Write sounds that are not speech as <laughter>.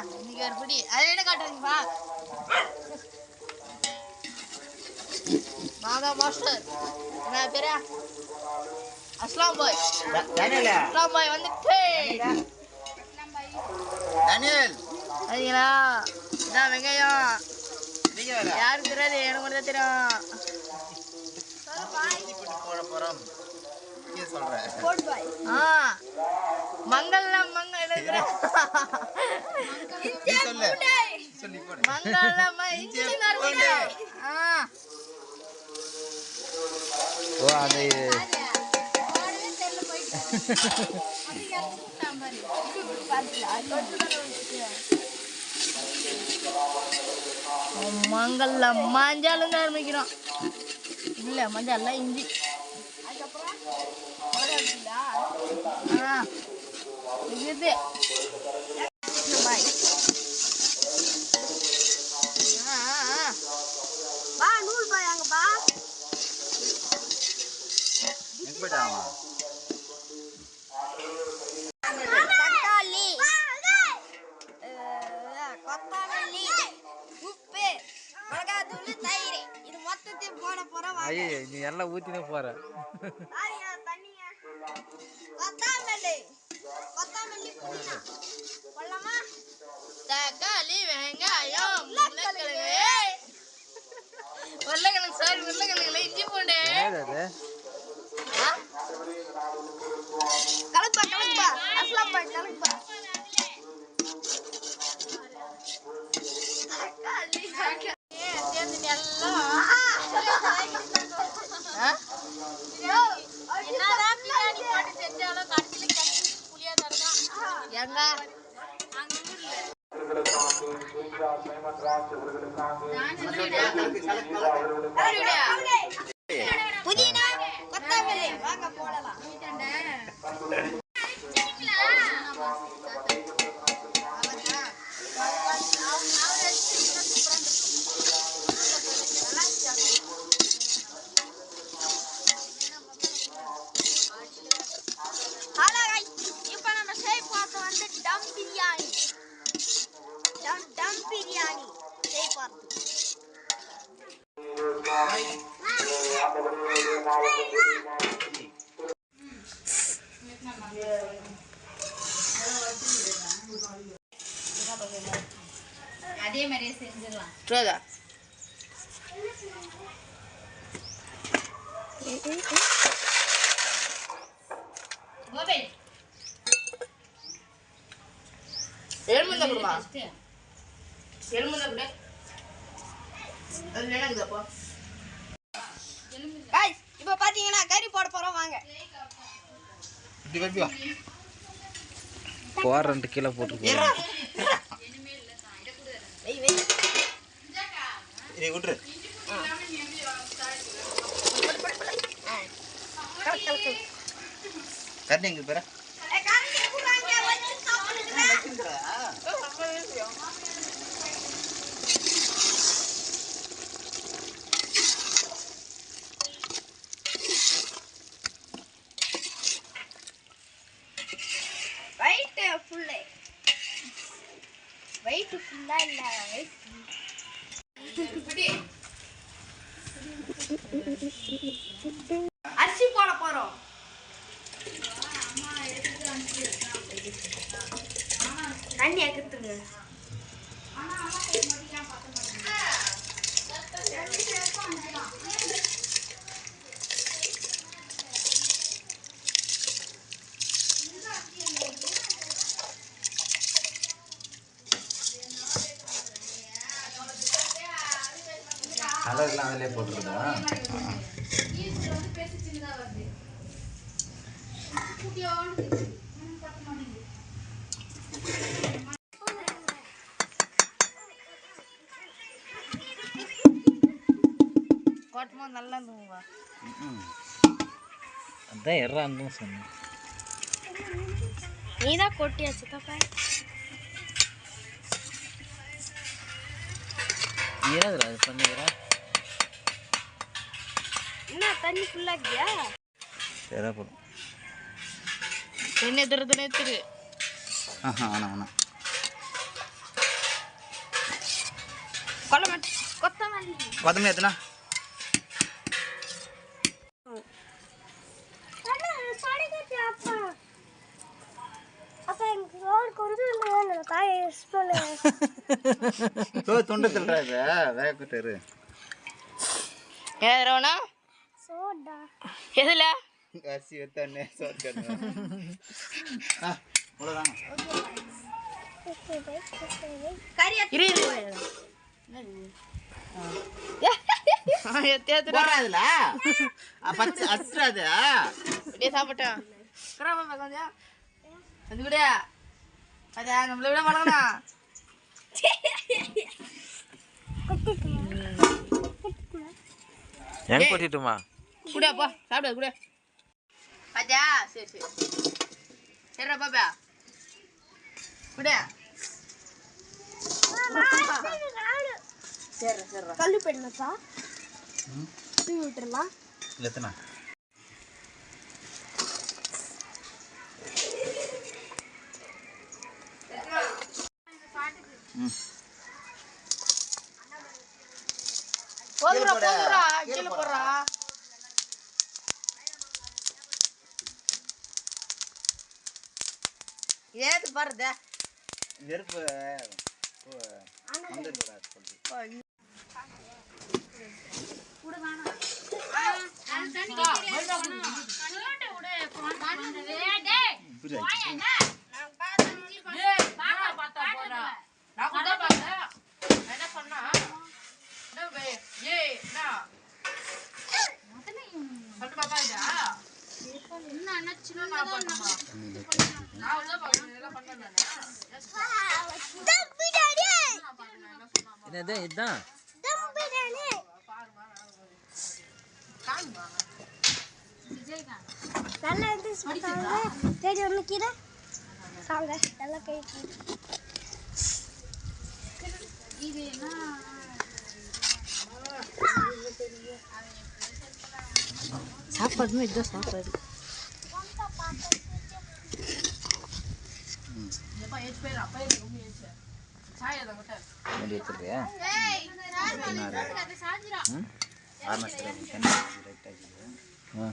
இன்னைக்கு ஒரு பிடி. அதை காட்டுறீங்களா நான் தான் மாஸ்டர் என்ன பேரா? அஸ்லாம் பாய். அஸ்லாம் பாய் வந்துட்டு. டேனியல் சரிங்களா? இதான் வெங்காயம்? யாருக்கு தெரியாது எனக்கு மட்டும் தான் தெரியும் போட போறோம். நீ சொல்ற. ஆ. ஓ அது மங்கள்ல மஞ்சள் இருந்து ஆரம்பிக்கிறோம் இல்ல மஞ்சள் இஞ்சி. ஆ. இது. பா நூல் பாய் அங்க பா எங்க போயிட்டாமா தக்காளி கொத்தமல்லி உப்பு மிளகாத்தூள் தயிர் இது மொத்தத்தையும் போட போறோம். ஐயே நீ எல்லாம் ஊத்தினே போற தண்ணியா. கொத்தமல்லி கொத்தமல்லி புதினா போடலாமா தக்காளி. வெங்காயம் உருளைக்கிழங்கு உருளைக்கிழங்கு சாரி உருளைக்கிழங்குல இஞ்சி பூண்டு என்னது அது கலப்பா கலப்பா அஸ்லாம் பாய் கலப்பா புதினா கொத்தமல்லி. வாங்க போடலாம் அதே மாதிரியே செஞ்சிடலாம். ட்ரோதா மொபைல் எலும்புந்தா கொடுமா எலும்புந்தா கொடு அது வேணாங்குதாப்பா காய்ஸ் இப்போ பாத்தீங்கன்னா கறி போட போறோம் வாங்க. போற ரெண்டு கிலோ போட்டு வெய் வெய் இதை விட்டுரு. கண்ணு எங்க பேர? அரிசி போட போறோம். தண்ணி அக்கத்துங்க கலர்லாம் அதிலே போட்டுருதா நல்லா இருந்துங்க அதான் எறான்னு சொன்னேன். நீ தான் கொட்டியாச்சு பாப்பா ஏதுடா அது தண்ணி ஃபுல்லாகியா சரியா போடும் என்ன எதிர்த்து நேத்துரு ஆஹா வேணாம் வேணாம் கொல்லமல்லி கொத்தமல்லி. கொத்தமல்லி எத்தனா? துண்டு தில்றா இது வேகட்டாரு ஏறோனா எதுல? அரிசி எடுத்தானே சோறு <laughs> ஆ அவ்வளோதாங்க இரு இரு. சாப்பிட்டேன் கொஞ்சம். அது விட. அதா நம்மள விட மாட்டானா எங்க கொட்டிட்டுமா? கூட போ சாப்பிடு கூட. பாத்தியா? சரி சரி. சரிடா பாப்பா. கூட. சரி சரி கல்லு போயிடலப்பா தூவி விட்டுறலாம். போதுடா. போதுடா கீழே போடுறா. ஏது பாருத. நெருப்பு என்ன? சொன்னா என்ன சொல்லிட்டு பாப்பா என்னது இதுதான்? நல்லா இருந்து தேடி ஒன்று கீரை வாங்க நல்லா கை சாப்பாடுமே இதுதான் சாப்பாடு. வேண்டி வச்சிருக்கியா பதினாறு ம். ஆறு ரைட் ஆகிடுது ஆ.